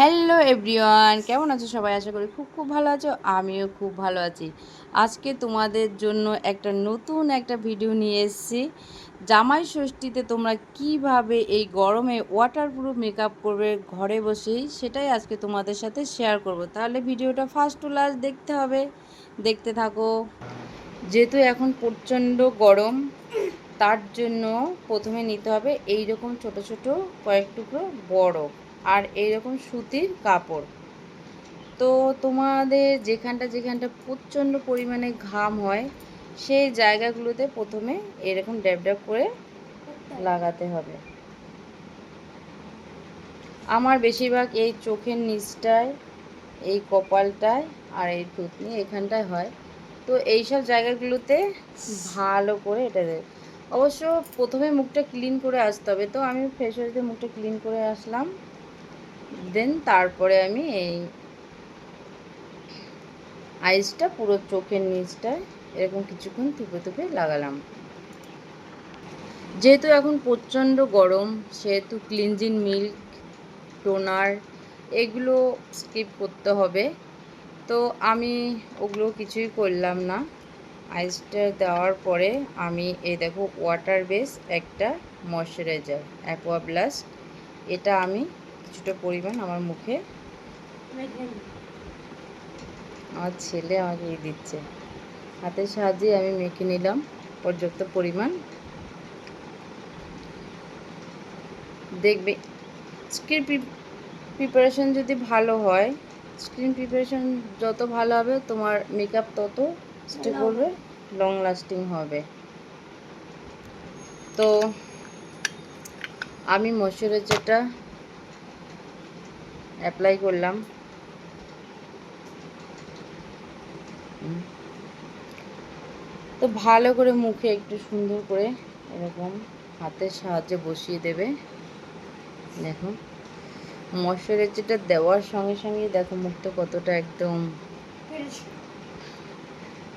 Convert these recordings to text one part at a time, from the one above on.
Hello everyone কেমন আছো সবাই? আশা করি খুব খুব ভালো আছো, আমিও খুব ভালো আছি। আজকে তোমাদের জন্য একটা নতুন একটা ভিডিও নিয়ে এসেছি। জামাই ষষ্ঠীতে তোমরা কীভাবে এই গরমে ওয়াটারপ্রুফ মেকআপ করবে ঘরে বসেই, সেটাই আজকে তোমাদের সাথে শেয়ার করব। তাহলে ভিডিওটা ফার্স্ট টু লাস্ট দেখতে হবে, দেখতে থাকো। যেহেতু এখন প্রচণ্ড গরম, তার জন্য প্রথমে নিতে হবে এই রকম ছোট ছোট কয়েক টুকরো বরফ আর এইরকম সুতির কাপড়। তো তোমাদের যেখানটা যেখানটা প্রচণ্ড পরিমাণে ঘাম হয়, সেই জায়গাগুলোতে প্রথমে এরকম ড্যাব করে লাগাতে হবে। আমার বেশিরভাগ এই চোখের নিচটায়, এই কপালটায় আর এই থুতনি এখানটায় হয়। তো এই সব জায়গাগুলোতে ভালো করে এটা দেয় অবশ্য প্রথমে মুখটা ক্লিন করে আসতে হবে। তো আমি ফ্রেশ ওয়াশ মুখটা ক্লিন করে আসলাম। দেন তারপরে আমি এই আইসটা পুরো চোখের নিচটায় এরকম কিছুক্ষণ থুপে থুপে লাগালাম। যেহেতু এখন প্রচণ্ড গরম, সেহেতু ক্লিনজিং মিল্ক টোনার এগুলো স্কিপ করতে হবে। তো আমি ওগুলো কিছুই করলাম না। আইসটা দেওয়ার পরে আমি এই দেখো ওয়াটার বেস একটা ময়শ্চারাইজার অ্যাকোয়া ব্লাস্ট এটা আমি কিছুটা পরিমাণ আমার মুখে। আমার ছেলে আমাকে এই দিচ্ছে। হাতের সাহায্যে আমি মেখে নিলাম পর্যাপ্ত পরিমাণ। দেখবে স্কিন প্রিপারেশন যদি ভালো হয় স্ক্রিন প্রিপারেশন যত ভালো হবে তোমার মেকআপ তত স্টে করবে লং লাস্টিং হবে। তো আমি ময়শ্চারাইজারটা অ্যাপ্লাই করলাম। তো ভালো করে মুখে একটু সুন্দর করে এরকম হাতের সাহায্যে বসিয়ে দেবে। দেখো, ময়শ্চারাইজারটা দেওয়ার সঙ্গে সঙ্গে দেখো মুখটা কতটা একদম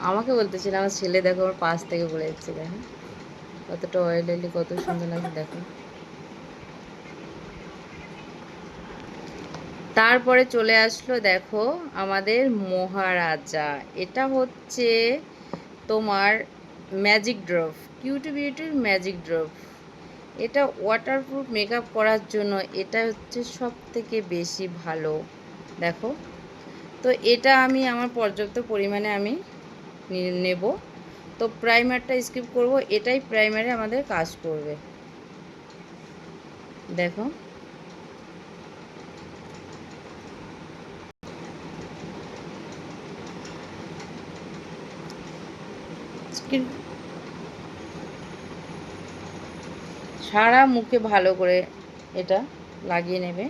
আমাকে বলতেছি না আমার ছেলে দেখো আমার পাশ থেকে বলে যাচ্ছে দেখো। কতটা অয়েলি কত সুন্দর লাগছে, দেখো। তারপরে চলে আসলো দেখো আমাদের মহারাজা। এটা হচ্ছে তোমার ম্যাজিক ড্রপ কিউটি বিউটির ম্যাজিক ড্রপ এটা ওয়াটারপ্রুফ মেকআপ করার জন্য এটা হচ্ছে সব থেকে বেশি ভালো, দেখো। তো এটা আমি আমার পর্যাপ্ত পরিমাণে আমি নেব। তো প্রাইমারটা স্কিপ করব, এটাই প্রাইমারে আমাদের কাজ করবে। দেখো। স্কিন সারা মুখে ভালো করে এটা লাগিয়ে নেবে।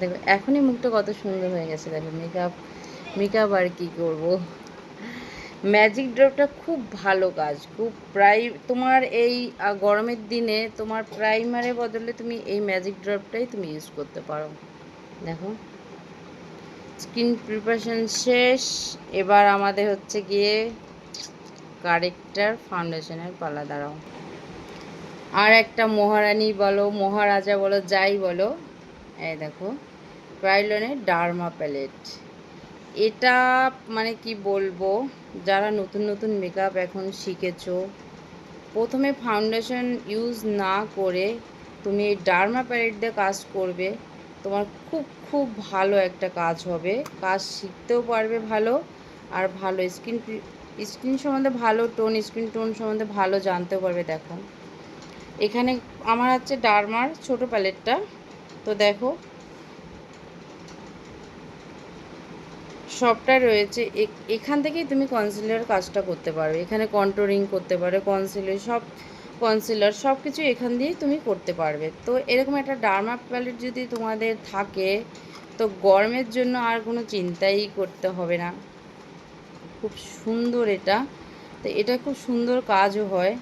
দেখো এখনই মুখটা কত সুন্দর হয়ে গেছে। দেখো মেকআপ মেকআপ আর কি করব? ম্যাজিক ড্রপটা খুব ভালো কাজ। খুব প্রাই তোমার এই গরমের দিনে তোমার প্রাইমারের বদলে তুমি এই ম্যাজিক ড্রপটাই তুমি ইউজ করতে পারো। দেখো। স্কিন প্রিপারেশন শেষ। এবার আমাদের হচ্ছে গিয়ে কারেক্টার ফাউন্ডেশনের পালা, দাঁড়াও। আর একটা মহারানী বলো, মহারাজা বলো, যাই বলো, এই দেখো ক্রাইলনের ডার্মা প্যালেট। এটা মানে কি বলব, যারা নতুন নতুন মেকআপ এখন শিখেছো, প্রথমে ফাউন্ডেশন ইউজ না করে তুমি এই ডার্মা প্যালেট দিয়ে কাজ করবে। তোমার খুব খুব ভালো একটা কাজ হবে। কাজ শিখতেও পারবে ভালো আর ভালো স্কিন স্কিন সম্বন্ধে ভালো টোন, স্কিন টোন সম্বন্ধে ভালো জানতেও পারবে, দেখো। এখানে আমার হচ্ছে ডার্মার ছোট প্যালেটটা। তো দেখো, সবটা রয়েছে। এখান থেকেই তুমি কনসিলার কাজটা করতে পারো। এখানে কন্ট্রোলিং করতে পারো কনসিলার সব কনসিলার সব কিছু এখান দিয়েই তুমি করতে পারবে। তো এরকম একটা ডার্মা প্যালেট যদি তোমাদের থাকে, তো গরমের জন্য আর কোনো চিন্তাই করতে হবে না। খুব সুন্দর এটা। তো এটা খুব সুন্দর কাজও হয়।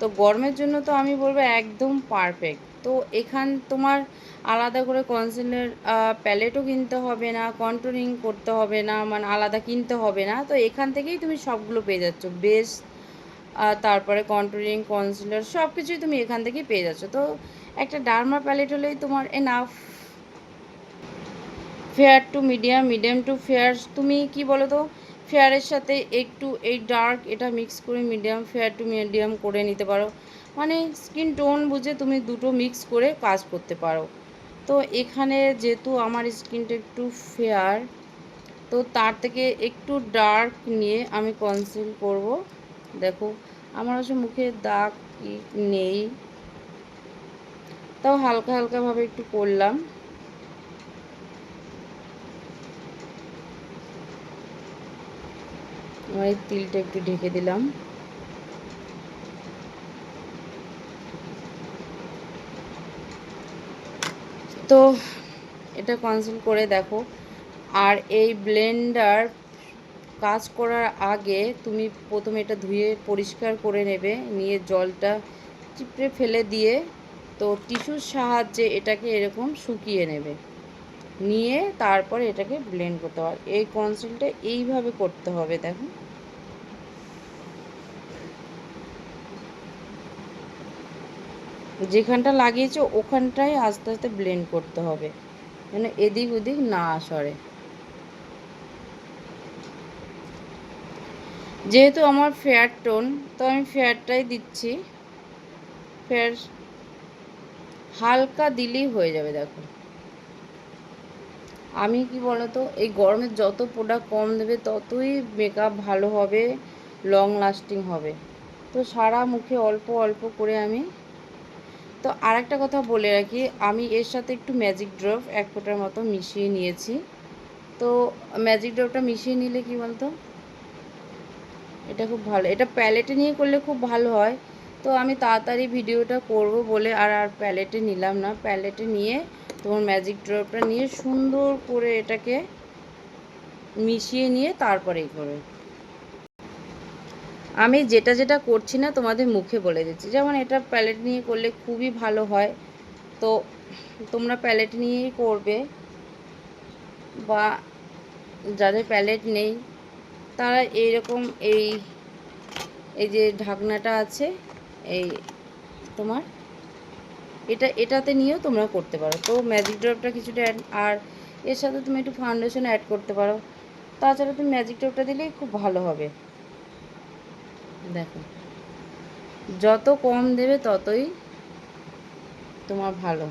তো গরমের জন্য তো আমি বলব একদম পারফেক্ট তো এখান তোমার আলাদা করে কনসিলার প্যালেটও কিনতে হবে না কন্ট্রোলিং করতে হবে না মানে আলাদা কিনতে হবে না। তো এখান থেকেই তুমি সবগুলো পেয়ে যাচ্ছ। বেস্ট তারপরে কন্ট্রোলিং কনসিলার সব কিছুই তুমি এখান থেকেই পেয়ে যাচ্ছ। তো একটা ডার্মা প্যালেট হলেই তোমার enough fair to medium medium to fair তুমি কি বলো তো ফেয়ারের সাথে একটু এই ডার্ক এটা মিক্স করে মিডিয়াম ফেয়ার টু মিডিয়াম করে নিতে পারো। মানে স্কিন টোন বুঝে তুমি দুটো মিক্স করে কাজ করতে পারো। তো এখানে যেহেতু আমার স্কিনটা একটু ফেয়ার তো তার থেকে একটু ডার্ক নিয়ে আমি কনসিল করব। দেখো। আমার হচ্ছে মুখে দাগ নেই। তাও হালকা হালকাভাবে একটু করলাম। আমার এই তিলটা একটু ঢেকে দিলাম। তো এটা কনসিল করে দেখো। আর এই ব্লেন্ডার কাজ করার আগে তুমি প্রথমে এটা ধুয়ে পরিষ্কার করে নেবে, নিয়ে জলটা চিপড়ে ফেলে দিয়ে তো টিস্যুর সাহায্যে এটাকে এরকম শুকিয়ে নেবে। নিয়ে তারপর এটাকে ব্লেন্ড করতে হবে। এই কনসিলটা এইভাবে করতে হবে, দেখো। যেখানটা লাগিয়েছো ওখানটাই আস্তে আস্তে ব্লেন্ড করতে হবে। যেন এদিক ওদিক না সরে। যেহেতু আমার ফেয়ার টোন তো আমি ফেয়ারটাই দিচ্ছি। ফেয়ার হালকা দিলেই হয়ে যাবে, দেখো। আমি কি বলতো, এই গরমে যত প্রোডাক্ট কম দেবে, ততই মেকআপ ভালো হবে লং লাস্টিং হবে। তো সারা মুখে অল্প অল্প করে আমি তো আরেকটা কথা বলে রাখি, আমি এর সাথে একটু ম্যাজিক ড্রপ এক ফোঁটার মতো মিশিয়ে নিয়েছি। তো ম্যাজিক ড্রপটা মিশিয়ে নিলে কি বলতো এটা খুব ভালো। এটা প্যালেটে নিয়ে করলে খুব ভালো হয়। তো আমি তাড়াতাড়ি ভিডিওটা করব বলে আর আর প্যালেটে নিলাম না। প্যালেটে নিয়ে তোমার ম্যাজিক ড্রপটা নিয়ে সুন্দর করে এটাকে মিশিয়ে নিয়ে তারপরেই করবে। আমি যেটা যেটা করছি না তোমাদের মুখে বলে দিচ্ছি। যেমন এটা প্যালেট নিয়ে করলে খুবই ভালো হয়। তো তোমরা প্যালেট নিয়েই করবে বা যাদের প্যালেট নেই তারা এইরকম এই এই যে ঢাকনাটা আছে, এই তোমার, এটা, এটাতে নিয়েও তোমরা করতে পারো। তো ম্যাজিক ড্রপটা কিছুটা আর এর সাথে তুমি একটু ফাউন্ডেশন অ্যাড করতে পারো। তাছাড়া তুমি ম্যাজিক ড্রপটা দিলেই খুব ভালো হবে। দেখো, যত কম দেবে ততই তোমার ভালো।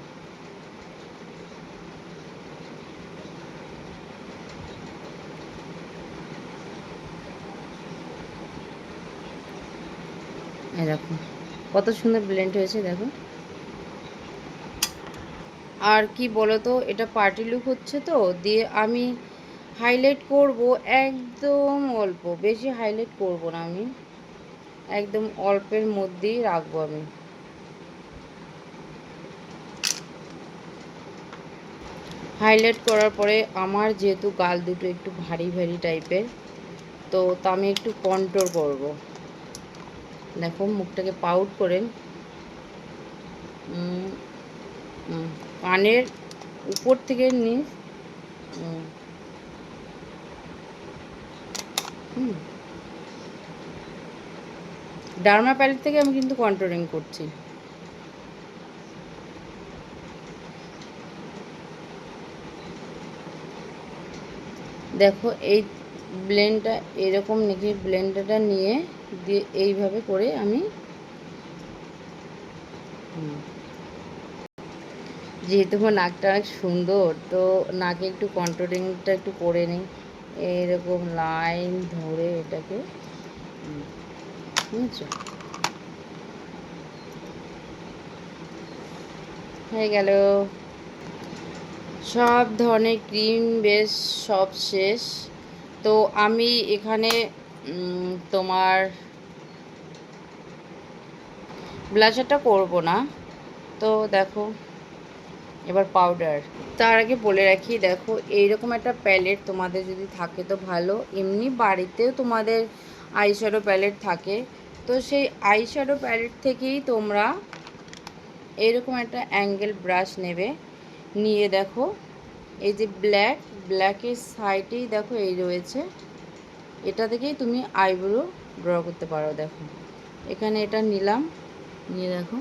এরকম। কত সুন্দর ব্লেন্ড হয়েছে, দেখো। আর কি বলো তো এটা পার্টি লুক হচ্ছে তো, দিয়ে আমি হাইলাইট করব একদম অল্প, বেশি হাইলাইট করব না আমি। একদম অল্পের মধ্যেই রাখব আমি। হাইলাইট করার পরে আমার যেহেতু গাল দুটো একটু ভারী ভারী টাইপের তো তা আমি একটু কন্ট্রোল করব। দেখো, মুখটাকে পাউট করে। কানের উপর থেকে নিচ ডার্মা প্যালেট থেকে আমি কিন্তু কন্ট্রোলিং করছি। দেখো, এই ব্লেন্ডটা এরকম নাকি ব্লেন্ডারটা নিয়ে দিয়ে এইভাবে করে আমি যেহেতু আমার নাকটা অনেক সুন্দর, তো নাকে একটু কন্ট্রোলিংটা একটু করে নিই। এইরকম লাইন ধরে এটাকে বুঝছ? হয়ে গেল। সব ধরনের ক্রিম বেশ সব শেষ। তো আমি এখানে তোমার ব্লাশারটা করব না। তো দেখো, এবার পাউডার তার আগে বলে রাখি, দেখো, এইরকম একটা প্যালেট তোমাদের যদি থাকে তো ভালো। এমনি বাড়িতেও তোমাদের আইশ্যাডো প্যালেট থাকে। তো সেই আইশ্যাডো প্যালেট থেকেই তোমরা এরকম একটা অ্যাঙ্গেল ব্রাশ নেবে। নিয়ে দেখো, এই যে ব্ল্যাক ব্ল্যাকের সাইডেই দেখো, এই রয়েছে। এটা থেকেই তুমি আইব্রো ড্র করতে পারো, দেখো। এখানে এটা নিলাম, নিয়ে দেখো।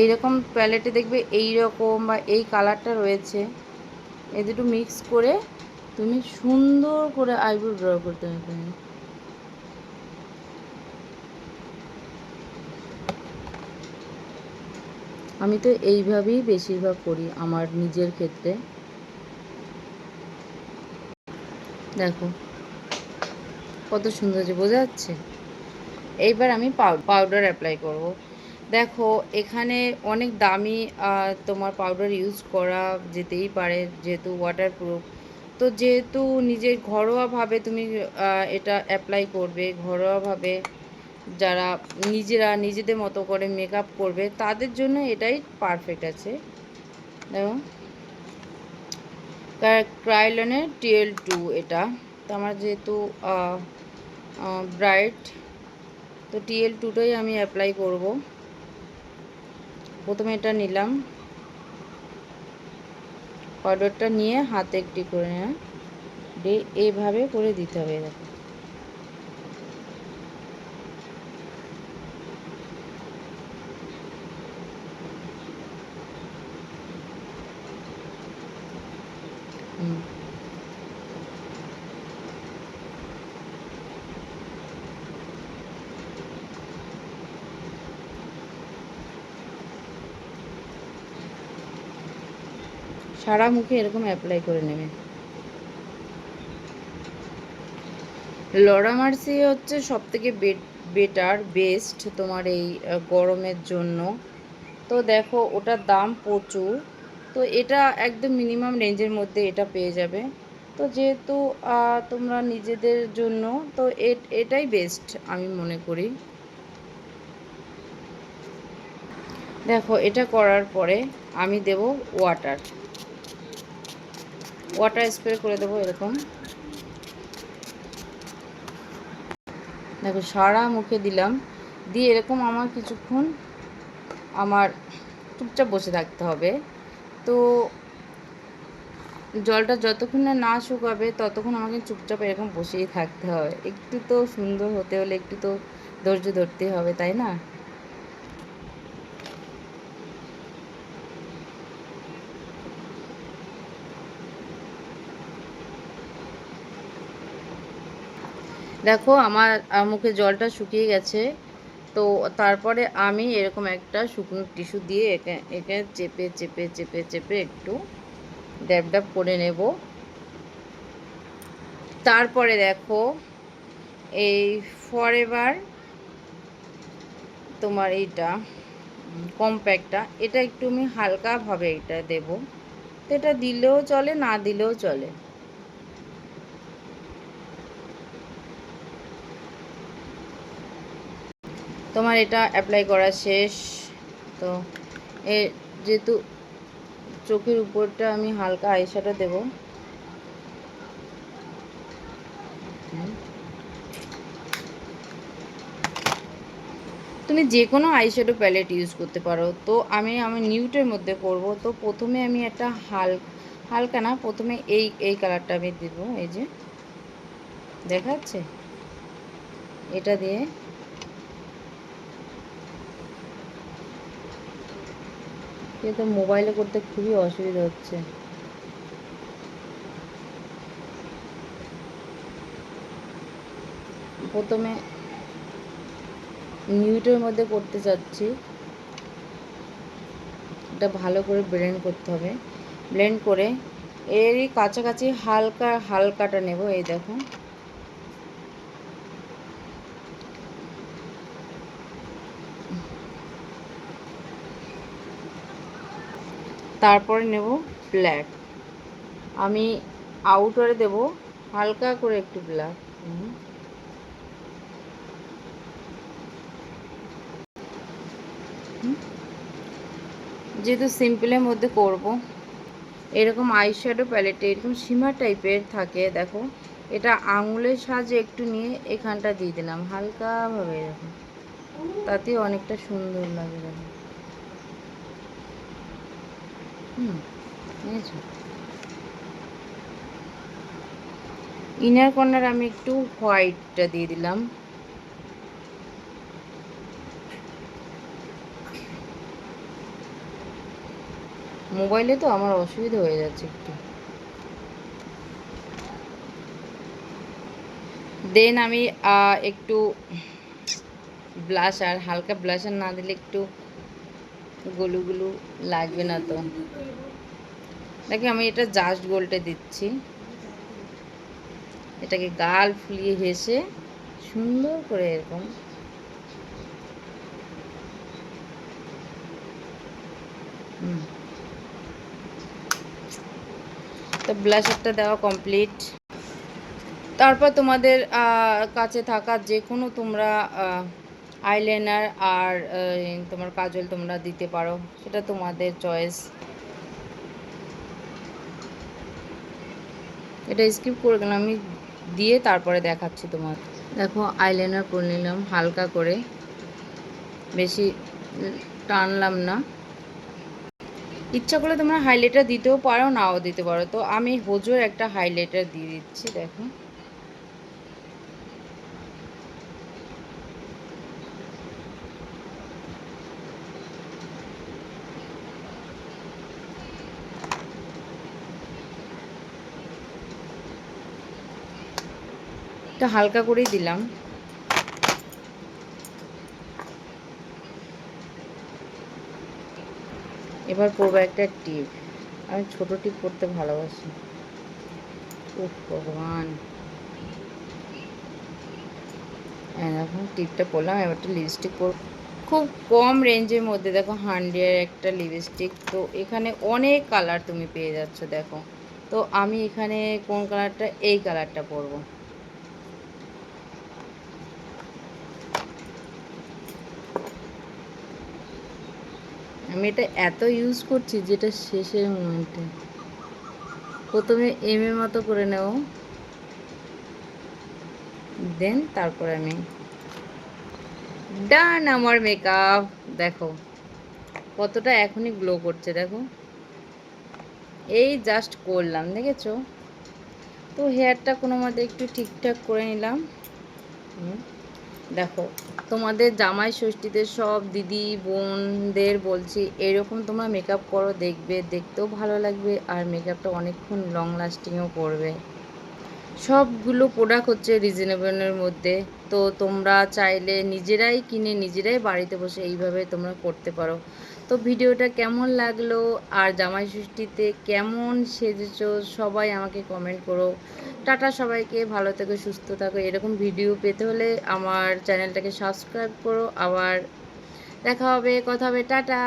এইরকম প্যালেটে দেখবে এই রকম বা এই কালারটা রয়েছে। এ দুটো মিক্স করে তুমি সুন্দর করে আইব্রো ড্র করতে হবে আমি তো এইভাবেই বেশিরভাগ করি আমার নিজের ক্ষেত্রে। দেখো, কত সুন্দর যে বোঝা যাচ্ছে। এইবার আমি পাউডার অ্যাপ্লাই করব। দেখো, এখানে অনেক দামি তোমার পাউডার ইউজ করা যেতেই পারে, যেহেতু ওয়াটারপ্রুফ তো যেহেতু নিজের ঘরোয়াভাবে তুমি এটা অ্যাপ্লাই করবে, ঘরোয়াভাবে যারা নিজেরা নিজেদের মতো করে মেকআপ করবে, তাদের জন্য এটাই পারফেক্ট আছে। দেখো। ক্রাইলনের টিএল টু এটা। তো আমার যেহেতু ব্রাইট তো টিএল টুটাই আমি অ্যাপ্লাই করব। প্রথমে এটা নিলাম। পাউডারটা নিয়ে হাতে একটি করে নেওয়া। দিয়ে এইভাবে করে দিতে হবে দেখো হুম। সারা মুখে এরকম অ্যাপ্লাই করে নেবে। লরা মার্সি হচ্ছে সব থেকে বেটার বেস্ট তোমার এই গরমের জন্য। তো দেখো, ওটার দাম প্রচুর। তো এটা একদম মিনিমাম রেঞ্জের মধ্যে এটা পেয়ে যাবে। তো যেহেতু তোমরা নিজেদের জন্য, তো এটাই বেস্ট আমি মনে করি। দেখো, এটা করার পরে আমি দেব ওয়াটার ওয়াটার স্প্রে করে দেবো এরকম। দেখো, সারা মুখে দিলাম। দিয়ে এরকম আমার কিছুক্ষণ আমার চুপচাপ বসে থাকতে হবে। তো জলটা যতক্ষণ না না শুকাবে, ততক্ষণ আমাকে চুপচাপ এরকম বসেই থাকতে হবে। একটু তো সুন্দর হতে হলে, একটু তো ধৈর্য ধরতে হবে, তাই না? দেখো, আমার মুখে জলটা শুকিয়ে গেছে। তো তারপরে আমি এরকম একটা শুকনো টিস্যু দিয়ে একে একে চেপে চেপে চেপে চেপে একটু ড্যাব ড্যাব করে নেব। তারপরে দেখো, এই ফরএভার তোমার এইটা কম্প্যাক্টটা এটা একটু আমি হালকাভাবে এটা দেব। তো এটা দিলেও চলে, না দিলেও চলে। তোমার এটা অ্যাপ্লাই করা শেষ। তো এ যেহেতু চোখের উপরটা আমি হালকা আইশ্যাডো দেব। তুমি যে কোনো আইশ্যাডো প্যালেট ইউজ করতে পারো। তো আমি আমি নিউটের মধ্যে করব। তো প্রথমে আমি একটা হাল, হালকা না, প্রথমে এই এই কালারটা আমি দেব। এই যে, দেখাচ্ছে? এটা দিয়ে কিন্তু মোবাইলে করতে খুবই অসুবিধা হচ্ছে। প্রথমে নিউটের মধ্যে করতে চাচ্ছি। এটা ভালো করে ব্লেন্ড করতে হবে। ব্লেন্ড করে এরই কাছাকাছি হালকা হালকাটা নেব, এই দেখো তারপরে নেব ব্ল্যাক আমি আউটারে দেব হালকা করে একটু ব্ল্যাক যেহেতু সিম্পলের মধ্যে করব, এরকম আইশ্যাডো প্যালেটে এরকম সীমা টাইপের থাকে, দেখো, এটা আঙুলের সাহায্যে একটু নিয়ে এখানটা দিয়ে দিলাম, হালকাভাবে এরকম। তাতে অনেকটা সুন্দর লাগে দেখো। হুম ইনার কর্নার আমি একটু হোয়াইটটা দিয়ে দিলাম। মোবাইলে তো আমার অসুবিধা হয়ে যাচ্ছে একটু। দেন আমি একটু ব্লাশার হালকা ব্লাশার না দিলে একটু গলু গুলু লাগবে না তো। দেখি আমি এটা জাস্ট গোলটে দিচ্ছি। এটাকে গাল ফুলিয়ে হেসে সুন্দর করে এরকম। তো ব্লাশারটা দেওয়া কমপ্লিট তারপর তোমাদের কাছে থাকা যে কোনো তোমরা আইলাইনার আর তোমার কাজল তোমরা দিতে পারো। সেটা তোমাদের চয়েস এটা স্কিপ করে গেলাম, আমি দিয়ে তারপরে দেখাচ্ছি তোমার। দেখো আইলাইনার করে নিলাম হালকা করে। বেশি টানলাম না। ইচ্ছা করলে তোমরা হাইলাইটার দিতেও পারো, নাও দিতে পারো। তো আমি হোজোর একটা হাইলাইটার দিয়ে দিচ্ছি, দেখো। এটা হালকা করেই দিলাম। এবার পরবো একটা টিপ। আমি ছোট টিপ পরতে ভালোবাসি। উফ, ভগবান। হ্যাঁ দেখো, টিপটা পরলাম এবার একটা লিপস্টিক পর খুব কম রেঞ্জের মধ্যে, দেখো হান্ড্রেড একটা লিপস্টিক তো এখানে অনেক কালার তুমি পেয়ে যাচ্ছ, দেখো। তো আমি এখানে কোন কালারটা এই কালারটা পরবো আমি এটা এত ইউজ করছি যেটা শেষের মোমেন্টে প্রথমে এম এর মতো করে নেব। দেন তারপর আমি ডান আমার মেকআপ দেখো, কতটা এখনই গ্লো করছে, দেখো। এই জাস্ট করলাম, দেখেছ? তো হেয়ারটা কোনো মতে একটু ঠিকঠাক করে নিলাম। দেখো। তোমাদের জামাই ষষ্ঠীতে সব দিদি, বোনদের বলছি, এরকম তোমরা মেকআপ করো, দেখবে, দেখতেও ভালো লাগবে, আর মেকআপটা অনেকক্ষণ লং লাস্টিংও করবে। সবগুলো প্রোডাক্ট হচ্ছে রিজনেবলের মধ্যে। তো তোমরা চাইলে নিজেরাই কিনে নিজেরাই বাড়িতে বসে এইভাবে তোমরা করতে পারো। তো ভিডিওটা কেমন লাগল আর জামাই ষষ্ঠীতে কেমন সেজেছো সবাই আমাকে কমেন্ট করো। টাটা সবাইকে, ভালো থেকো, সুস্থ থাকো। এরকম ভিডিও পেতে হলে আমার চ্যানেলটাকে সাবস্ক্রাইব করো। আবার দেখা হবে, কথা হবে, টাটা।